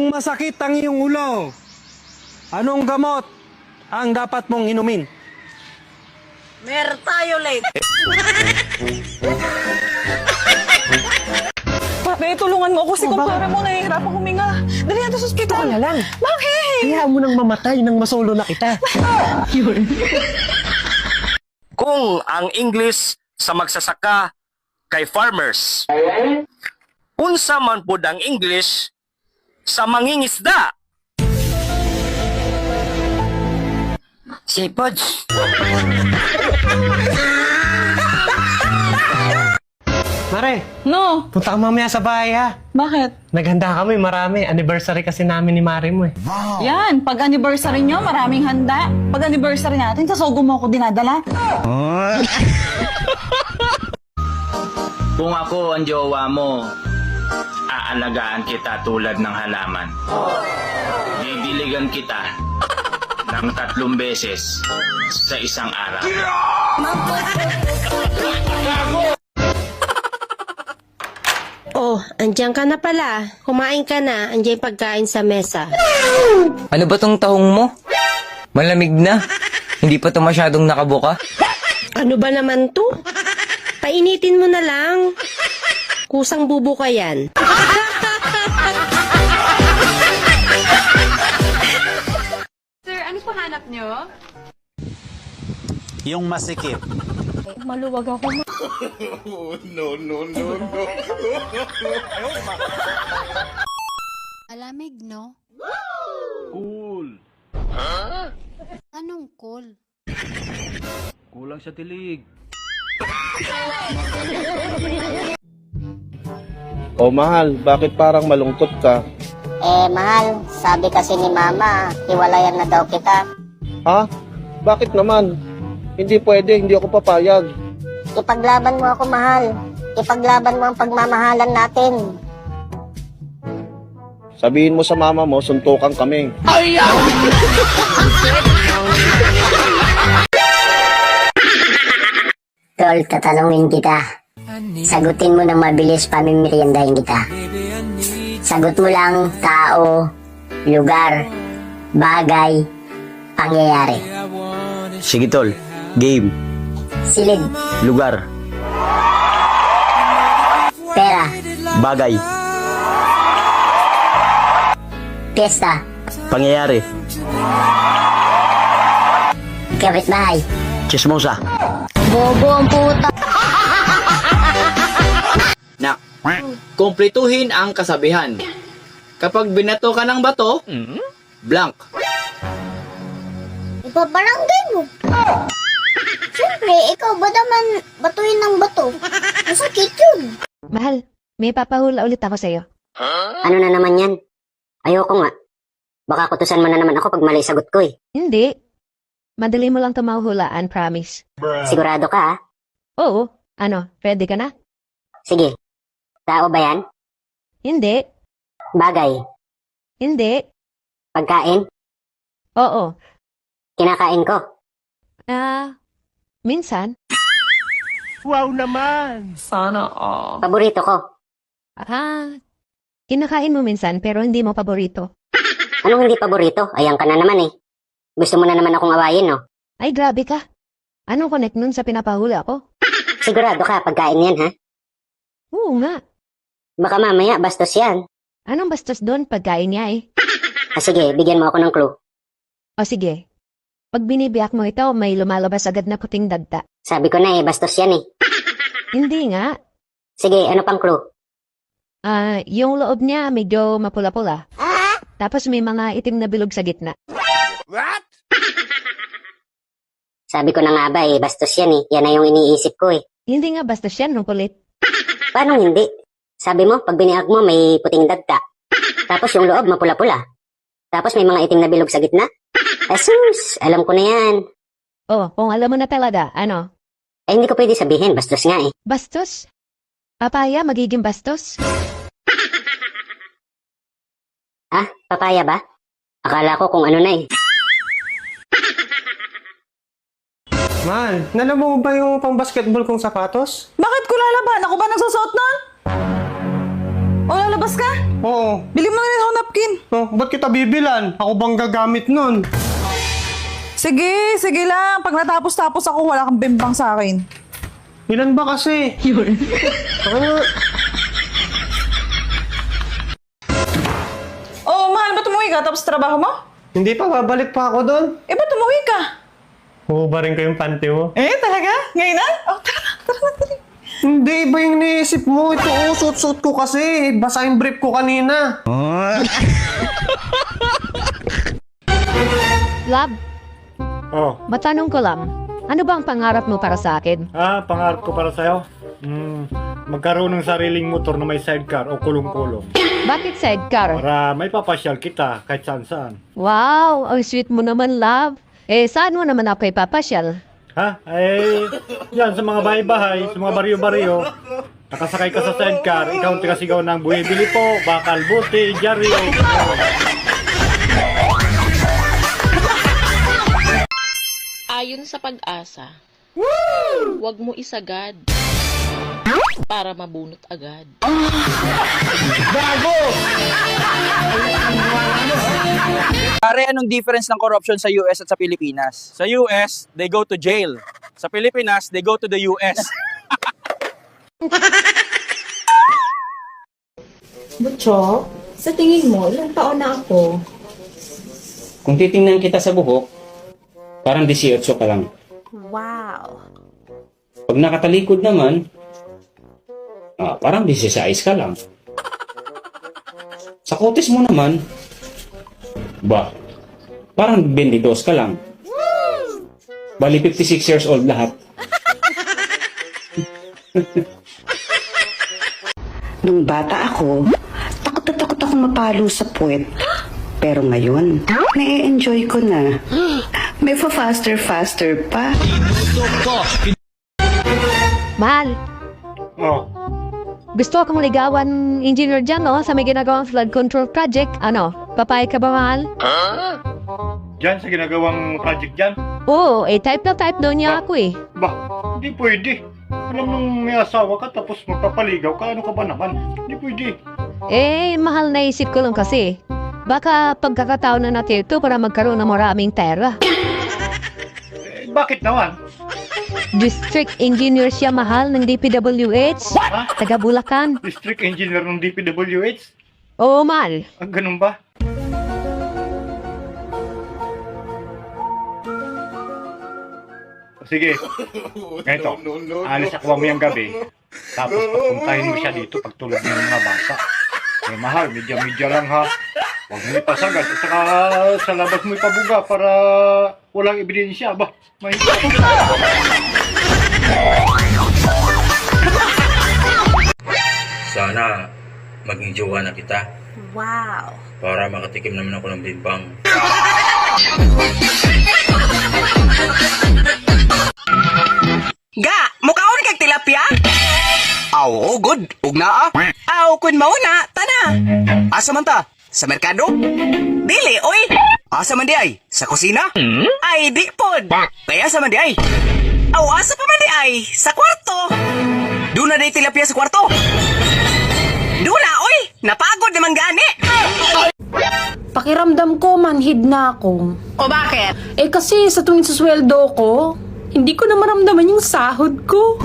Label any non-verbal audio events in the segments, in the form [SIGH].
Kung masakit ang iyong ulo, anong gamot ang dapat mong inumin? Mertiolate. Pare, tulungan mo ako si kumpara mo. Nahihirapan huminga. Dali natin sa ospital. Ito na lang. Bakit? Hayaan mo nang mamatay nang masolo na kita. [LAUGHS] Kung ang English sa magsasaka kay farmers. Unsa man pud ang English sa mangingisda. Seafood. Mare, No. punta ka mamaya sa bahay ha. Bakit? Naghanda kami, marami. Anniversary kasi namin ni Mare mo eh. Yan. Pag anniversary nyo, maraming handa. Pag anniversary natin, sa sogo mo ako dinadala. [LAUGHS] Kung ako ang jowa mo, aalagaan kita tulad ng halaman. Bibiligan kita ng tatlong beses sa isang araw. Oh, andyan ka na pala. Kumain ka na. Andyan yung pagkain sa mesa. Ano ba tong tahong mo? Malamig na. Hindi pa to masyadong nakabuka. Ano ba naman to? Painitin mo na lang. Kusang bubo ka yan. Hanap nyo? Yung masikip. Maluwag ako. Alamig, no? Cool. Anong cool? Kulang sa tilig. Oh mahal, bakit parang malungkot ka? Eh, mahal. Sabi kasi ni mama, hiwalayan na daw kita. Ha? Bakit naman? Hindi pwede, hindi ako papayag. Ipaglaban mo ako, mahal. Ipaglaban mo ang pagmamahalan natin. Sabihin mo sa mama mo, suntukan kami. Tol, tatanungin kita. Sagutin mo ng mabilis, pamimiriendahin kita. Sagot mo lang, tao, lugar, bagay, pangyayari. Sige tol. Game. Silid, Lugar. pera, Bagay. piyesta, Pangyayari. kapitbahay. Chismosa. Bobo ang puta. [LAUGHS] Nak, kumpletuhin ang kasabihan. Kapag binato ka ng bato, blank. Ipabarangay mo. Siyempre, ikaw ba naman batuin ng bato? Masakit yun. Mahal, may papahula ulit ako sa'yo. Ano na naman yan? Ayoko nga. Baka kutusan mo na naman ako pag mali sagot ko eh. Hindi. Madali mo lang ito mahuhulaan, promise. Sigurado ka ah. Oo. Ano, ready ka na? Sige. Tao ba yan? Hindi. Bagay. Hindi. Pagkain? Oo. Kinakain ko. Ah, minsan. Wow naman! Sana all. Paborito ko. Ah, kinakain mo minsan pero hindi mo paborito. Anong hindi paborito? Ayan ka na naman eh. Gusto mo na naman akong awayin, no? Ay, grabe ka. Anong connect nun sa pinapahula ko? Sigurado ka, pagkain yan, ha? Oo nga. Baka mamaya, bastos yan. Anong bastos doon pagkain niya eh? Ah, sige, bigyan mo ako ng clue. O sige. Pag binibiyak mo ito, may lumalabas agad na puting dagta. Sabi ko na eh, bastos yan eh. [LAUGHS] Hindi nga. Sige, ano pang clue? Ah, yung loob niya medyo mapula-pula. Tapos may mga itim na bilog sa gitna. [LAUGHS] Sabi ko na nga ba eh, bastos yan eh. Yan na yung iniisip ko eh. Hindi nga bastos yan, nung kulit. Paano hindi? Sabi mo, pag biniag mo, may puting dagta. [LAUGHS] Tapos yung loob, mapula-pula. Tapos may mga itim na bilog sa gitna. Asus, alam ko na yan. Oh, kung alam mo na talaga, ano? Eh, hindi ko pwede sabihin, bastos nga eh. Bastos? Papaya magiging bastos? [LAUGHS] Ah, papaya ba? Akala ko kung ano na eh. Mahal, nalaman mo ba yung pang basketball kong sapatos? Bakit ko lalaban? Ako ba nagsusuot na? O, lalabas ka? Oo. Bili mo na rin ako napkin. Oh, ba't kita bibilan? Ako bang gagamit nun? Sige, sige lang. Pag natapos-tapos ako, wala kang bimbang sa akin. Ilan ba kasi? Yun. Ano? [LAUGHS] Oh, mahal, ba't umuwi ka? Tapos trabaho mo? Hindi pa, babalik pa ako doon. Eh, ba't umuwi ka? Huhubarin ko yung panty mo. Eh, talaga? Ngayon na? Oh, tara na, tara na, tara. Hindi, iba yung naisip mo. Ito, oh, suit-suit ko kasi. Basa yung brief ko kanina. [LAUGHS] Love, Oh, matanong ko lang. Ano bang pangarap mo para sa akin? ah, pangarap ko para sa'yo. Hmm, magkaroon ng sariling motor na may sidecar o kulong-kulong. [COUGHS] Bakit sidecar? Para may papasyal kita kahit saan-saan. Wow, ang sweet mo naman, love. Eh, saan mo naman ako ipapasyal? Ha? Eh, yan sa mga bahay-bahay, sa mga baryo-baryo. Nakasakay ka sa sidecar, ikaw ang tigasigaw ng buhibili po, bakal buti, jaryo. Ayon sa pag-asa, huwag mo isagad para mabunot agad. Pare, anong difference ng corruption sa US at sa Pilipinas? Sa US, they go to jail. Sa Pilipinas, they go to the US. [LAUGHS] Butcho, sa tingin mo, ilang taon na ako? Kung titingnan kita sa buhok, parang 18 ka lang. Wow. Pag nakatalikod naman, ah, parang 16 ka lang. Sa kutis mo naman, ba, parang 22 ka lang. Bali 56 years old lahat. [LAUGHS] Nung bata ako, takot na takot ako mapalo sa puwet. Pero ngayon, nai-enjoy ko na. May fa-faster faster pa. Mahal, Oh, gusto akong ligawan engineer dyan, no? Sa may ginagawang flood control project. Ano, papayag ka ba, mahal? dyan sa ginagawang project dyan, Oo, eh, type na type daw niya ako eh. ba, hindi pwede. Alam nung may asawa ka tapos magpapaligaw ka, ano ka ba naman? Hindi pwede. Eh, mahal na isip ko lang kasi. Baka pagkakataon na natin ito para magkaroon ng maraming pera. Eh, bakit naman? District engineer siya mahal ng DPWH. Ha? Taga Bulacan. District engineer ng DPWH? Oo, mahal. Ah, ganun ba? Sige. Ganito. Alis ako mamayang gabi. Tapos papuntahin mo siya dito pag tulog ng mga bata. Eh, mahal, medya-medya lang ha. Huwag mo ipasagad. At saka sa labas mo ipabuga para walang ebidensya. Ba, mahirap. Sana maging jowa na kita Wow. para makatikim naman ako ng bimbang. Ga, kag tilapia? Aw, oh, good. Ug naa. Aw, kun mao na, tana. Asa man ta? Sa merkado? Dili, oy. Asa man di ay? Sa kusina? Ay, di pod. Kaya sa man di ay? Aw, asa pa man di ay? Sa kwarto. Doon na day tilapia sa kwarto. Doon na, oy. Napagod naman gani. Pakiramdam ko, manhid na ako. O bakit? Eh kasi sa tuwing susweldo ko, hindi ko na maramdaman yung sahod ko.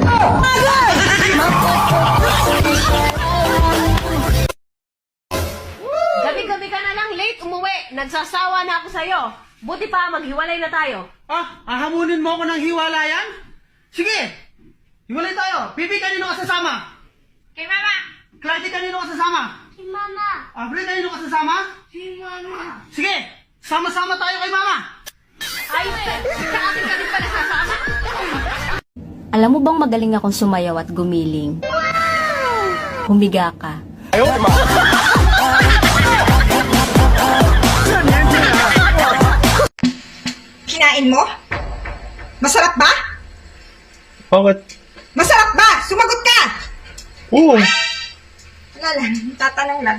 Gabi-gabi ka na lang late umuwi. Nagsasawa na ako sa'yo. Buti pa, maghiwalay na tayo. Ah, ahamunin mo ako ng hiwalayan? Sige! Hiwalay tayo. Pipi, kanino ka sasama? Kay mama! Clarky, kanino ka sasama? Si mama! Abre, kanino ka sasama? Si mama! Sige! Sama-sama tayo kay mama! Alam mo bang magaling akong sumayaw at gumiling? Humiga ka. Kinain mo? Masarap ba? Bakit? Masarap ba? Sumagot ka! Oo. Wala lang, tatanong lang.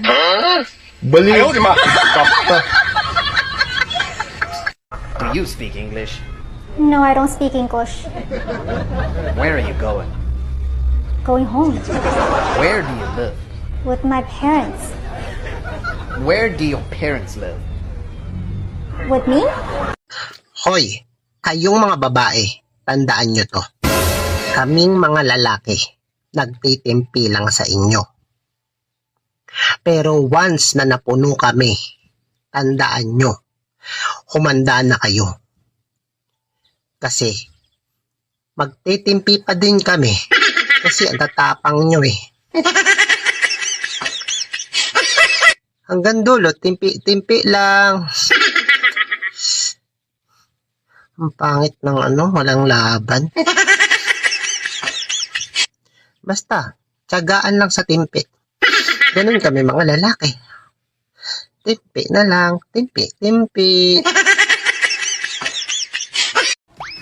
Bali. Ayaw, di ma. Kapta. You speak English? No, I don't speak English. Where are you going? Going home. Where do you live? With my parents. Where do your parents live? With me? Hoy, kayong mga babae, tandaan nyo to. Kaming mga lalaki, nagtitimpi lang sa inyo. Pero once na napuno kami, tandaan nyo, humanda na kayo. Kasi, magtitimpi pa din kami. Kasi ang tatapang nyo eh. Hanggang dulo, timpi-timpi lang. Ang pangit ng ano, walang laban. Basta, tsagaan lang sa timpi. Ganun kami mga lalaki. Timpi na lang, timpi, timpi.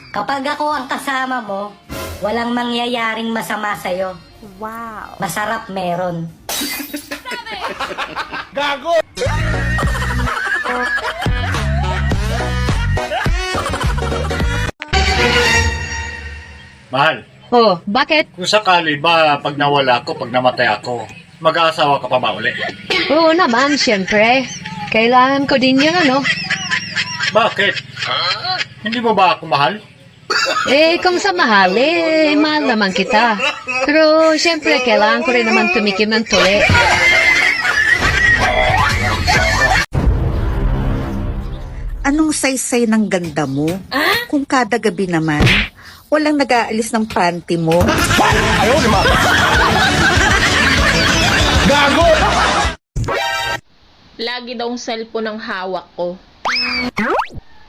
Kapag ako ang kasama mo, walang mangyayaring masama sa'yo. Wow. Masarap meron. Mahal, Oh, bakit? kung sakali ba pag nawala ako, pag namatay ako, mag-aasawa ka pa ba uli? Oo naman, siyempre. Kailangan ko din yun, ano? Bakit? Hindi mo ba ako mahal? Eh, kung sa mahal, eh, mahal naman kita. Pero, siyempre, kailangan ko rin naman tumikim ng tuli. Anong saysay ng ganda mo? Kung kada gabi naman, walang nag-aalis ng panty mo. Lagi daw ang cellphone ang hawak ko.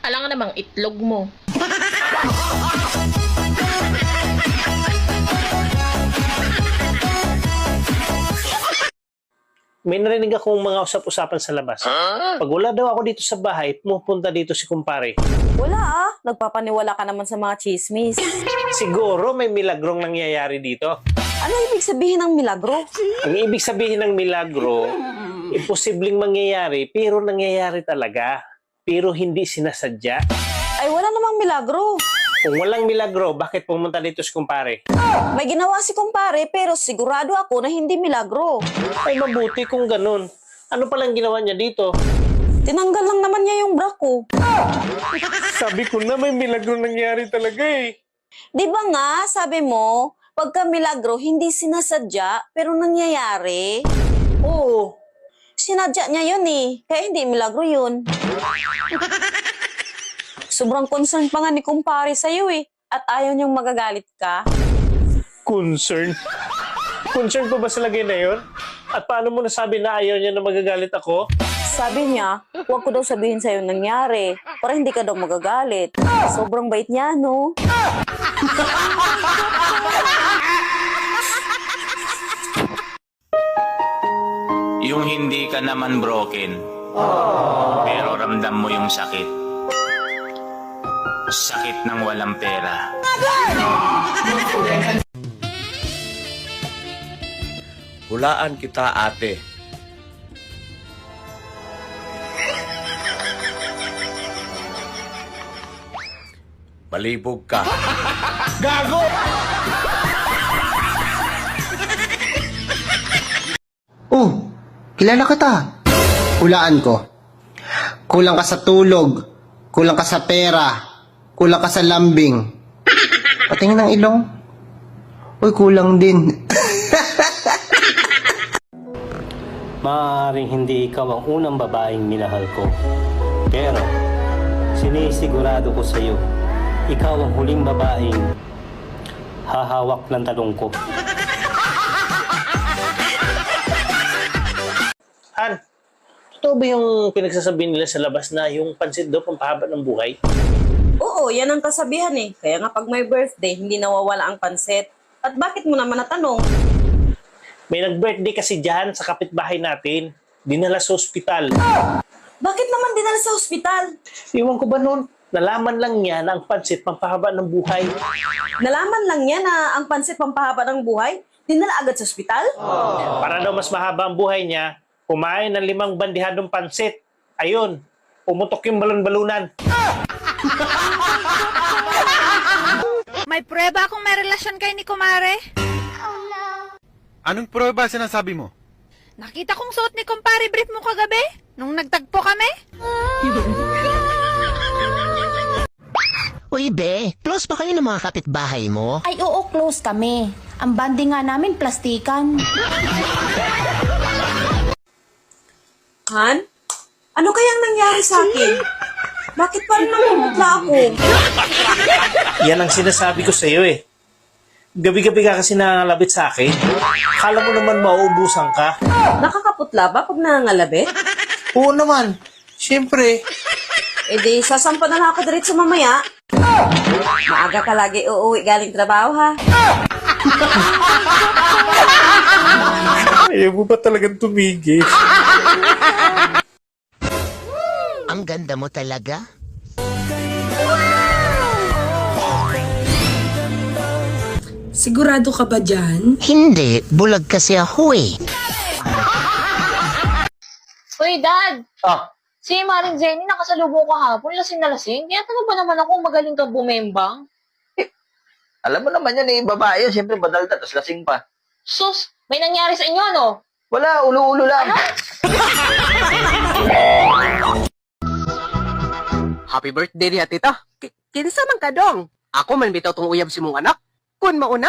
Alam nga namang itlog mo. May narinig akong mga usap-usapan sa labas. Pag wala daw ako dito sa bahay, pumupunta dito si kumpare. Wala ah, nagpapaniwala ka naman sa mga chismis. Siguro may milagrong nangyayari dito. Ano ibig sabihin ng milagro? Ang ibig sabihin ng milagro, imposibleng mangyayari, pero nangyayari talaga. Pero hindi sinasadya. Ay wala namang milagro. Kung walang milagro, bakit pumunta dito si kumpare? May ginawa si kumpare pero sigurado ako na hindi milagro. Ay mabuti kung ganun. Ano palang ginawa niya dito? Tinanggal lang naman niya yung bra ko. Sabi ko na may milagro nangyari talaga eh. Di ba nga, sabi mo, pagka milagro, hindi sinasadya, pero nangyayari? Oo. Sinadya niya yun eh, kaya hindi milagro yun. Sobrang concern pa nga ni kumpare sa'yo eh, at ayaw niyang magagalit ka. Concern? Concern pa ba sa lagay na yun? At paano mo nasabi na ayaw niya na magagalit ako? Sabi niya, huwag ko daw sabihin sa'yo nangyari, para hindi ka daw magagalit. Sobrang bait niya, no? [LAUGHS] Yung hindi ka naman broken, pero ramdam mo yung sakit. Sakit ng walang pera. Hulaan kita ate. Malibog ka. Oh, kilala kita. Hulaan ko. Kulang ka sa tulog. Kulang ka sa pera. Kulang ka sa lambing. [LAUGHS] Patingin ng ilong. Uy, kulang din. [LAUGHS] Maaaring hindi ikaw ang unang babaeng minahal ko. Pero, sinisigurado ko sa iyo, ikaw ang huling babaeng hahawak ng talong ko. Han, totoo ba yung pinagsasabi nila sa labas na yung pansit daw pampahaba ng buhay? Oo, yan ang kasabihan eh. Kaya nga pag may birthday, hindi nawawala ang pansit. At bakit mo naman natanong? May nag-birthday kasi dyan sa kapitbahay natin. Dinala sa ospital. Bakit naman dinala sa ospital? Iwan ko ba nun? Nalaman lang niya na ang pansit pampahaba ng buhay. Nalaman lang niya na ang pansit pampahaba ng buhay? Dinala agad sa ospital? Para daw mas mahaba ang buhay niya, kumain ng limang bandihadong pansit. Ayun, pumutok yung balon-balunan. [LAUGHS] May prueba akong may relasyon kay ni Kumare. Anong prueba sinasabi mo? Nakita kong suot ni kumpare brief mo kagabi nung nagtagpo kami. Uy, be, close ba kayo ng mga kapitbahay mo? Ay oo, close kami. Ang banding nga namin, plastikan. Han? Ano kayang nangyari sa akin? Bakit parang namumutla ako? Yan ang sinasabi ko sa iyo eh. Gabi-gabi ka kasi nangangalabit sa akin. Kala mo naman mauubusan ka. Nakakaputla ba pag nangangalabit? Oo naman. Siyempre. E di, sasampa na lang ako diretso mamaya. Maaga ka lagi uuwi galing trabaho ha. Ayaw mo ba talagang tumigil? Ang ganda mo talaga. Sigurado ka ba dyan? Hindi, bulag kasi ako eh. Uy, Dad! Ah. Si Maring Jenny nakasalubong ko hapon, lasing na lasing. Kaya tanong ba naman ako magaling ka bumembang? Alam mo naman yan eh, babae yun. Siyempre, badalta, tapos lasing pa. Sus, may nangyari sa inyo, no? Wala, ulo-ulo lang. [LAUGHS] Happy birthday niya, tita. Kinsa man ka dong? Ako man bitaw tong uyab si mong anak. Kun mauna,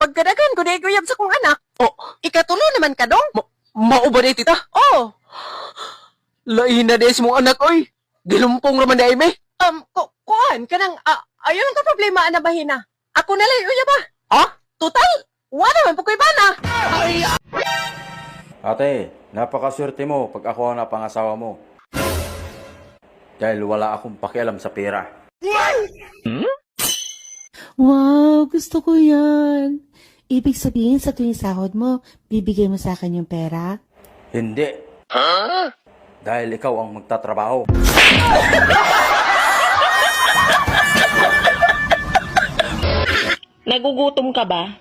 pagkadagan ko na uyab sa kong anak. Oh, ikatulo naman ka dong? Ma mao ba ni tita? Oh. Lain na des mong anak oy. Gilumpong raman na ime. Um, ko kuan kanang uh, ayon ka problema ana bahina. Ako na lang uyab ba? Ha? Total, wala man po ko'y bana. Ate, napakaswerte mo pag ako ang napangasawa mo. Dahil wala akong pakialam sa pera. Wow, gusto ko yan. Ibig sabihin sa tuwing sahod mo, bibigay mo sa akin yung pera? Hindi. Dahil ikaw ang magtatrabaho. Nagugutom ka ba?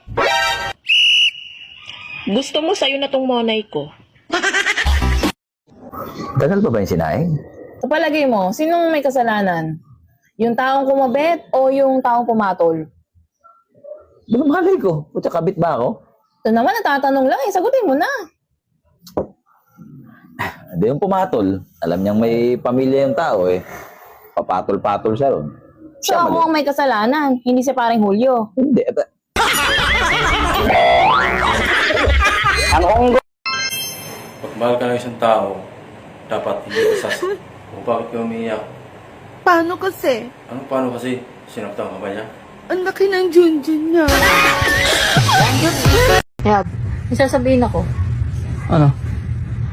Gusto mo sa'yo na tong monay ko? Tagal pa ba yung sinaing? Sa palagay mo, sinong may kasalanan? Yung taong kumabit o yung taong pumatol? Ano [LAUGHS] malay ko? Putya kabit ba ako? Ito naman, natatanong lang eh. Sagutin mo na. Hindi yung pumatol. Alam niyang may pamilya yung tao eh. Papatol-patol siya ron. So ako ang may kasalanan, hindi si paring Julio. Hindi. Ang onggo! Pag mahal ka ng isang tao, dapat hindi ka. [LAUGHS] O bakit ka umiiyak? Paano kasi? Ano paano kasi? Sinaktan ka ba niya? Ang laki ng junjun niya. Yab, may sasabihin ako. Ano?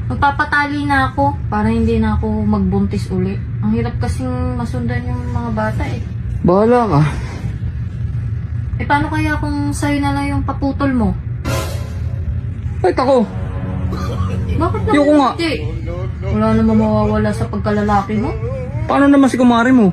Magpapatali na ako para hindi na ako magbuntis uli. Ang hirap kasing masundan yung mga bata eh. Bahala ka. Eh paano kaya kung sa'yo na lang yung paputol mo? Kahit ako. Bakit naman Ayoko nga. hindi? Wala namang mawawala sa pagkalalaki mo. Paano naman si kumari mo?